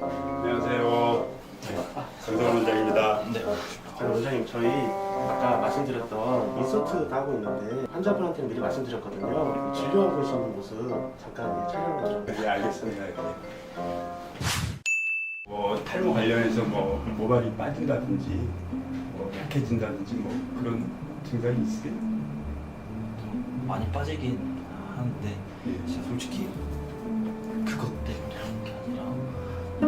안녕하세요. 정성원 원장입니다. 네. 자, 원장님 저희 아까 말씀드렸던 인서트 하고 있는데 환자분한테는 미리 말씀드렸거든요. 진료하고 계시는 모습 잠깐 촬영해 주세요. 네, 알겠습니다. 네. 뭐 탈모 관련해서 뭐 모발이 빠진다든지 뭐 약해진다든지 뭐 그런 증상이 있으세요? 많이 빠지긴 하는데 예. 진짜 솔직히 그것 때문에 하는 게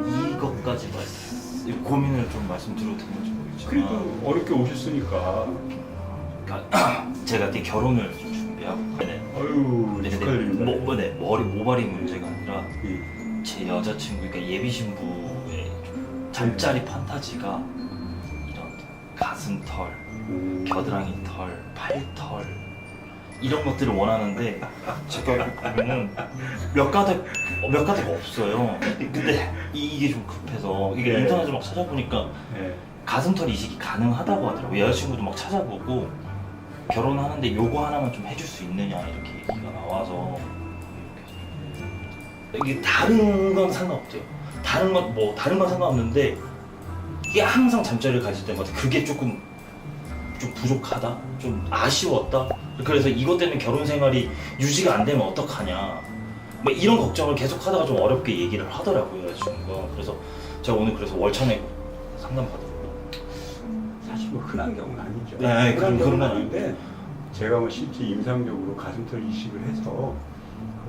아니라 이것까지 말씀 고민을 좀 말씀드려도 되는지 모르겠지만 그래도 어렵게 오셨으니까 그러니까 제가 이렇게 결혼을 좀 준비하고 네. 아유 네, 네, 축하드립니다. 뭐, 뭐, 네, 머리 모발이 문제가 아니라 예. 제 여자친구 그러니까 예비 신부의 좀 잠자리 판타지가 이런 가슴털, 오. 겨드랑이 털, 팔털 이런 것들을 원하는데 제가 보면은 몇 가닥 어, 몇 가닥 없어요. 근데 이게 좀 급해서 이게 네. 인터넷을 막 찾아보니까 예. 가슴털 이식이 가능하다고 하더라고요. 여자친구도 막 찾아보고 결혼하는데 요거 하나만 좀 해줄 수 있느냐 이렇게 얘기가 나와서 이게 다른 건 상관없대요. 다른 건 뭐 다른 건 상관없는데 이게 항상 잠자리를 가질 때마다 그게 조금 좀 부족하다, 좀 아쉬웠다. 그래서 이것 때문에 결혼 생활이 유지가 안 되면 어떡하냐. 뭐 이런 걱정을 계속 하다가 좀 어렵게 얘기를 하더라고요, 여자친구가. 그래서 제가 오늘 그래서 월천에 상담 받으려고. 사실 뭐 흔한 경우는 아니죠. 네, 그런- 흔한 그런 경우는 건 아닌데 제가 뭐 실제 임상적으로 가슴털 이식을 해서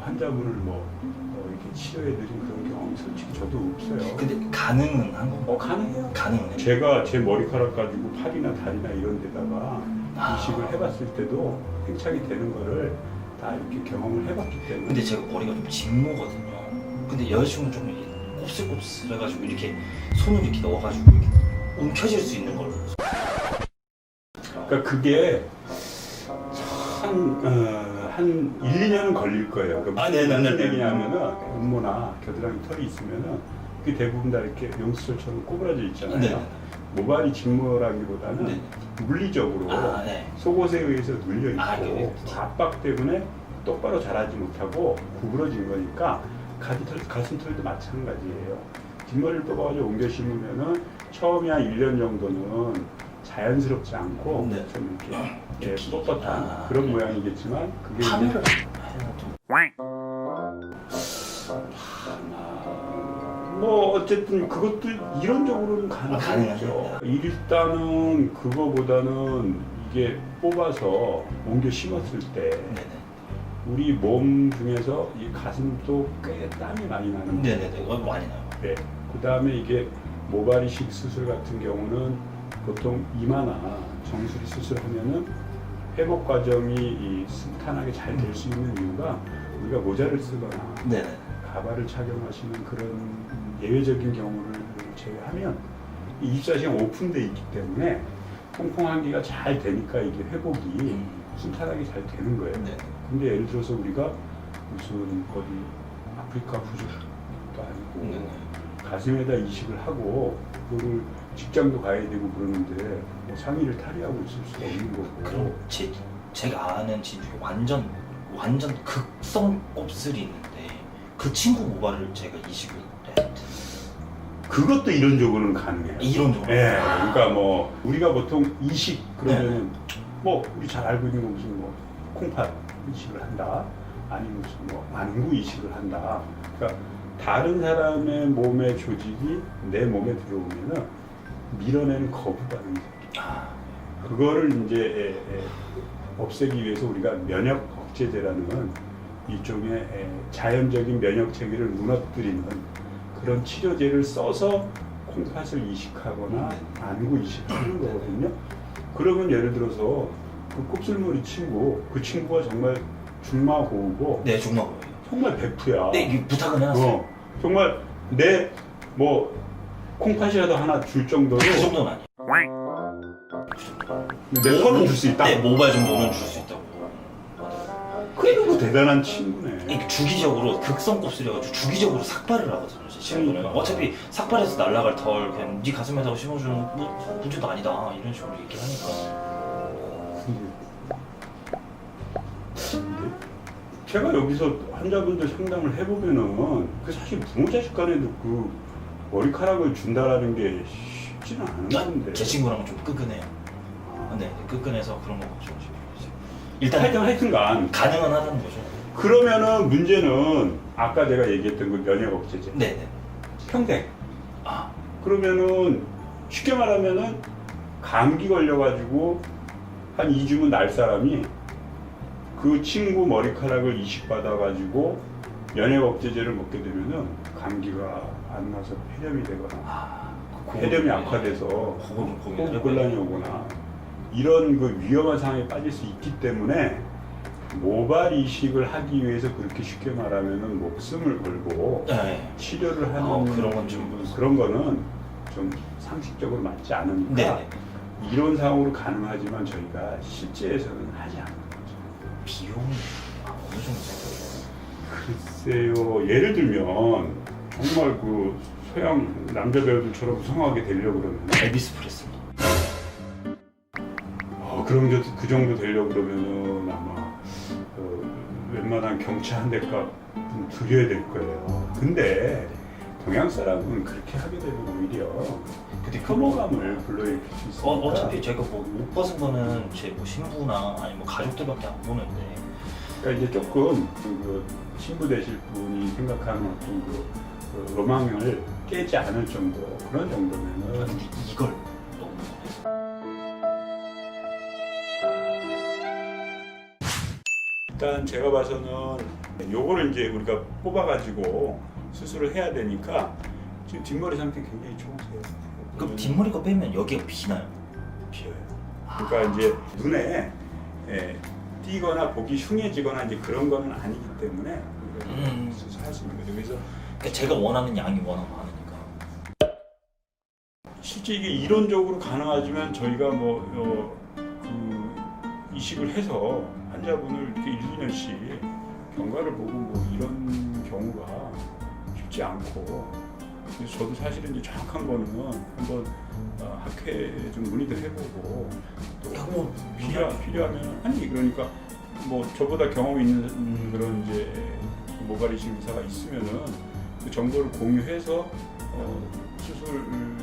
환자분을 뭐 어, 이렇게 치료해드린 그런 경험이 솔직히 저도 없어요. 근데 가능은 한 거. 어 가능해요. 가능은 해. 제가 제 머리카락 가지고 팔이나 다리나 이런 데다가 아. 이식을 해봤을 때도 팽창이 되는 거를 다 이렇게 경험을 해봤기 때문에 근데 제가 머리가 좀 직모거든요. 근데 여자친구는 좀 이렇게 곱슬곱슬해가지고 이렇게 손을 이렇게 넣어가지고 이렇게 움켜질 수 있는 걸로. 그러니까 그게 한, 어, 한 1, 2년은 걸릴 거예요. 그러니까 아, 네네네. 무슨 얘기냐면은 음모나 겨드랑이 털이 있으면은 그게 대부분 다 이렇게 용수철처럼 꼬부라져 있잖아요. 네. 모발이 직모라기보다는 네. 물리적으로 아, 네. 속옷에 의해서 눌려 있고 아, 네. 압박 때문에 똑바로 자라지 못하고 구부러진 거니까 가슴털, 가슴털도 마찬가지예요. 뒷머리를 뽑아가지고 옮겨 심으면은 처음에 한 1년 정도는 자연스럽지 않고 네. 좀 이렇게 예, 뻣뻣한 아, 그런 네. 모양이겠지만 그게 해야 좀. 뭐 어쨌든 그것도 이론적으로는 가능하죠. 일단은 그거보다는 이게 뽑아서 옮겨 심었을 때. 우리 몸 중에서 이 가슴도 꽤 땀이 많이 나는데 네네네. 어, 많이 나요. 네. 그 다음에 이게 모발이식 수술 같은 경우는 보통 이마나 정수리 수술하면은 회복 과정이 이 순탄하게 잘 될 수 있는 이유가 우리가 모자를 쓰거나 네네. 가발을 착용하시는 그런 예외적인 경우를 제외하면 이 24시간 오픈돼 있기 때문에 통풍하기가 잘 되니까 이게 회복이 음. 순탄하게 잘 되는 거예요. 네. 근데 예를 들어서 우리가 무슨 어디 아프리카 부족도 아니고 네네. 가슴에다 이식을 하고 그거를 직장도 가야 되고 그러는데 뭐 상의를 탈의하고 있을 수가 없는 거고 그럼 제 제가 아는 친구 중에 완전 완전 극성 곱슬이 있는데 그 친구 모발을 제가 이식을 해. 그것도 이론적으로는 가능해요. 이론적으로. 예, 그러니까 뭐 우리가 보통 이식 그러면 뭐 우리 잘 알고 있는 거 무슨 뭐 콩팥 이식을 한다, 아니면 무슨 뭐 안구 이식을 한다. 그러니까 다른 사람의 몸의 조직이 내 몸에 들어오면은 밀어내는 거부 반응이 생겨. 아, 그거를 이제 에, 에, 없애기 위해서 우리가 면역 억제제라는 일종의 에, 자연적인 면역 체계를 무너뜨리는 그런 치료제를 써서 콩팥을 이식하거나 안구 이식하는 거거든요. 그러면 예를 들어서 그 곱슬머리 친구, 그 친구가 정말 중마고우고 네 중마고예요. 정말 베프야. 네 부탁은 해놨어요. 어, 정말 내 뭐 콩팥이라도 하나 줄 정도로 그 정도는 아니에요. 내 손을 줄수 있다. 네 모발 정도는 줄 수 있다고. 그래도 뭐 대단한 친구네. 이게 주기적으로 극성 곱슬이어가지고 주기적으로 삭발을 하거든요. 제 친구는 그러니까. 어차피 삭발해서 날라갈 털 그냥 네 가슴에다가 심어주는 뭐 문제도 아니다 이런 식으로 얘기를 하니까 근데 제가 여기서 환자분들 상담을 해보면은 그 사실 부모 자식 간에도 그 머리카락을 준다라는 게 쉽지는 않은 건데. 제 친구랑은 좀 끈끈해요. 네, 끈끈해서 그런 거 좀. 일단 하여튼 하여튼간 가능은 하다는 거죠. 그러면은 문제는 아까 제가 얘기했던 그 면역 억제제 네, 네. 평생 아, 그러면은 쉽게 말하면은 감기 걸려가지고 한 2주면 날 사람이 그 친구 머리카락을 이식 받아가지고 면역 억제제를 먹게 되면은 감기가 안 나서 폐렴이 되거나 아, 폐렴이 악화돼서 호흡곤란이 오거나 이런 그 위험한 상황에 빠질 수 있기 때문에 모발 이식을 하기 위해서 그렇게 쉽게 말하면은 목숨을 걸고 네. 치료를 하는 어, 그런 건좀 그런 거는 좀 상식적으로 맞지 않으니까 네, 네. 이런 상황으로 가능하지만 저희가 실제에서는 하지 않는 거죠. 비용이 아, 어느 정도? 글쎄요, 예를 들면 정말 그 서양 남자 배우들처럼 성하게 되려고 그러면 엘비스 프레슬리. 어, 그런 게그 정도 되려고 그러면은 아마 어, 웬만한 경차 한 대값 드려야 될 거예요. 근데 동양 사람은 그렇게 하게 되면 오히려 근데 혐오감을 불러일으킬 수 어, 어차피 제가 뭐 못 벗은 거는 제 뭐 신부나 아니 뭐 가족들밖에 안 보는데 그러니까 이제 조금 그 신부 되실 분이 생각하는 어떤 그, 그 로망을 깨지 않을 정도 그런 정도면은 근데 이걸 너무 일단 제가 봐서는 요거를 이제 우리가 뽑아가지고 수술을 해야 되니까 지금 뒷머리 상태 굉장히 좋으세요. 그 뒷머리 거 빼면 여기가 비나요? 비어요. 그러니까 이제 눈에 예, 띄거나 보기 흉해지거나 이제 그런 거는 아니기 때문에 우리가 음. 수술할 수 있는 거죠. 그래서 그러니까 제가 원하는 양이 워낙 많으니까. 실제 이게 이론적으로 가능하지만 저희가 뭐 어, 그 이식을 해서 환자분을 이렇게 1, 2년씩 경과를 보고 뭐 이런 경우가 쉽지 않고 그래서 저도 사실은 이제 정확한 거는 한번 어, 학회에 좀 문의도 해보고 또 야, 뭐, 필요, 필요하면 아니 그러니까 뭐 저보다 경험 있는 그런 이제 모발 이식 의사가 있으면은 그 정보를 공유해서 어, 수술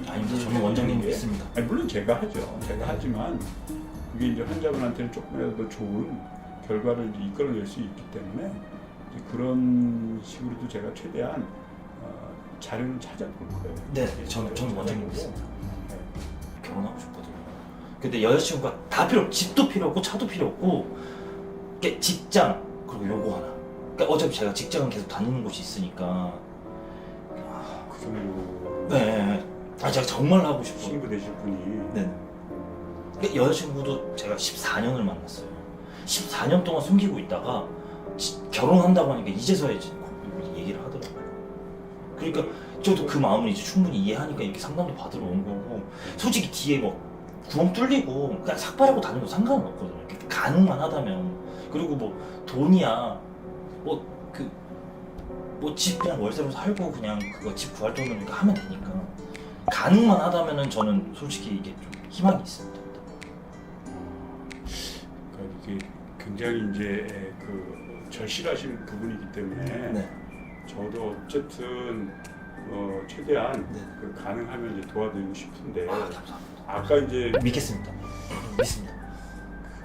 아닙니다. 저는 원장님 믿습니다. 아니 물론 제가 하죠. 제가 하지만 그게 이제 환자분한테는 조금이라도 더 좋은 결과를 이제 이끌어낼 수 있기 때문에 이제 그런 식으로도 제가 최대한 어, 자료를 찾아볼 거예요. 네, 저는- 저는 원장님. 믿습니다. 네. 결혼하고 싶거든요. 근데 여자친구가 다 필요 없고 집도 필요 없고 차도 필요 없고 그러니까 직장 그리고 요거 하나. 그러니까 어차피 제가 직장은 계속 다니는 곳이 있으니까. 네. 아 제가 정말 하고 싶어요. 친구 되실 분이 네. 근데 여자친구도 제가 14년을 만났어요. 14년 동안 숨기고 있다가 지- 결혼한다고 하니까 이제서야 이제 얘기를 하더라고요. 그러니까 저도 그 마음을 이제 충분히 이해하니까 이렇게 상담도 받으러 온 거고 솔직히 뒤에 뭐 구멍 뚫리고 그냥 삭발하고 다니는 거 상관은 없거든요. 이렇게 가능만 하다면 그리고 뭐 돈이야 뭐그 뭐집 그냥 월세로 살고 그냥 그거 집 구할 정도니까 하면 되니까 가능만 하다면은 저는 솔직히 이게 좀 희망이 있습니다. 그러니까 이게 굉장히 이제 그 절실하신 부분이기 때문에 네. 저도 어쨌든 어, 최대한 네. 그 가능하면 이제 도와드리고 싶은데 아, 감사합니다. 아까 이제 믿겠습니다. 믿습니다.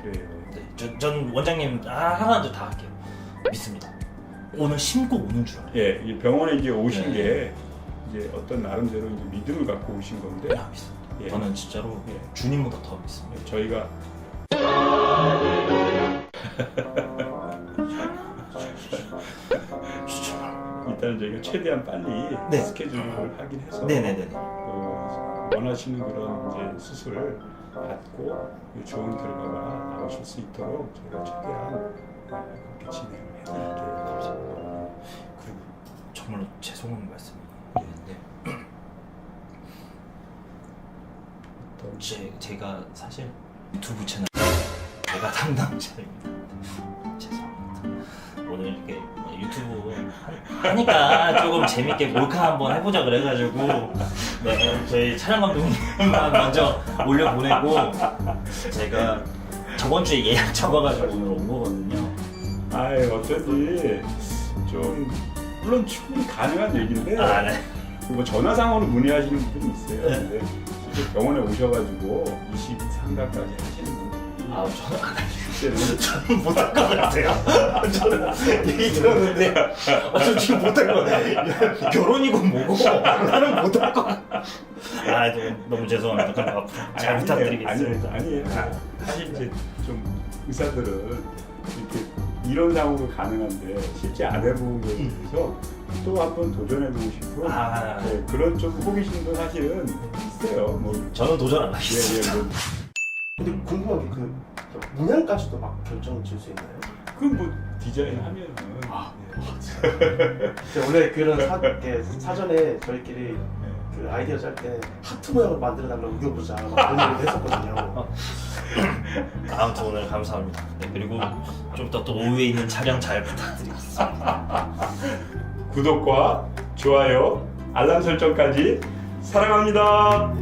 그래요. 네, 전, 전 원장님 아, 하나도 다 할게요. 믿습니다. 오늘 심고 오는 줄 알아요. 예, 이 병원에 이제 오신 네. 게 이제 어떤 나름대로 이제 믿음을 갖고 오신 건데 아, 믿습니다. 예. 저는 진짜로 예. 주님보다 더 믿습니다. 저희가 일단 저희가 최대한 빨리 네. 스케줄을 하긴 해서 네네네. 그 원하시는 그런 이제 수술을 받고 좋은 결과가 나오실 수 있도록 저희가 최대한 네, 그렇게 진행을 해드릴게요. 그리고 정말로 죄송한 말씀이 있는데 어떤 제, 제가 사실 유튜브 채널 제가 담당자입니다. 죄송합니다. 오늘 이렇게 유튜브 하- 하니까 조금 재밌게 몰카 한번 해보자 그래가지고 네 저희 촬영 감독님만 먼저 올려보내고 제가 저번 주에 예약 잡아가지고 오늘 온 거거든요. 아이 어쩐지 좀 물론 충분히 가능한 얘기인데 아 네. 뭐 전화상으로 문의하시는 분들이 있어요. 네. 근데 실제 병원에 오셔가지고 23가까지 하시는 분들이 아 저는 안 저는 못할 것 같아요. 저는 얘기 들었는데 아, 저 지금 못할 것 같아요. 결혼이고 뭐고 나는 못할 것 같아요. 아 너무, 너무 죄송합니다. 그럼 앞으로 잘 아니, 부탁드리겠습니다. 아니에요. 아니에요. 사실 이제 좀 의사들은 이렇게 이론상으로 가능한데 실제 안 해본 거에 대해서 또 한번 도전해보고 싶은 아. 네, 그런 좀 호기심도 사실은 있어요. 뭐 저는 도전 안 예, 하겠습니다. 예, 뭐 근데 궁금한 게 그 문양까지도 막 결정 지을 수 있나요? 그건 뭐 디자인 하면은 아. 제가 원래 그런 사, 이렇게 사전에 저희끼리 그 아이디어 짤 때 하트 모양을 만들어 달라고 우겨보자 막 그런 얘기도 했었거든요. 아무튼 오늘 감사합니다. 네, 그리고 좀 이따 또 오후에 있는 촬영 잘 부탁드리겠습니다. 구독과 좋아요, 알람 설정까지 사랑합니다.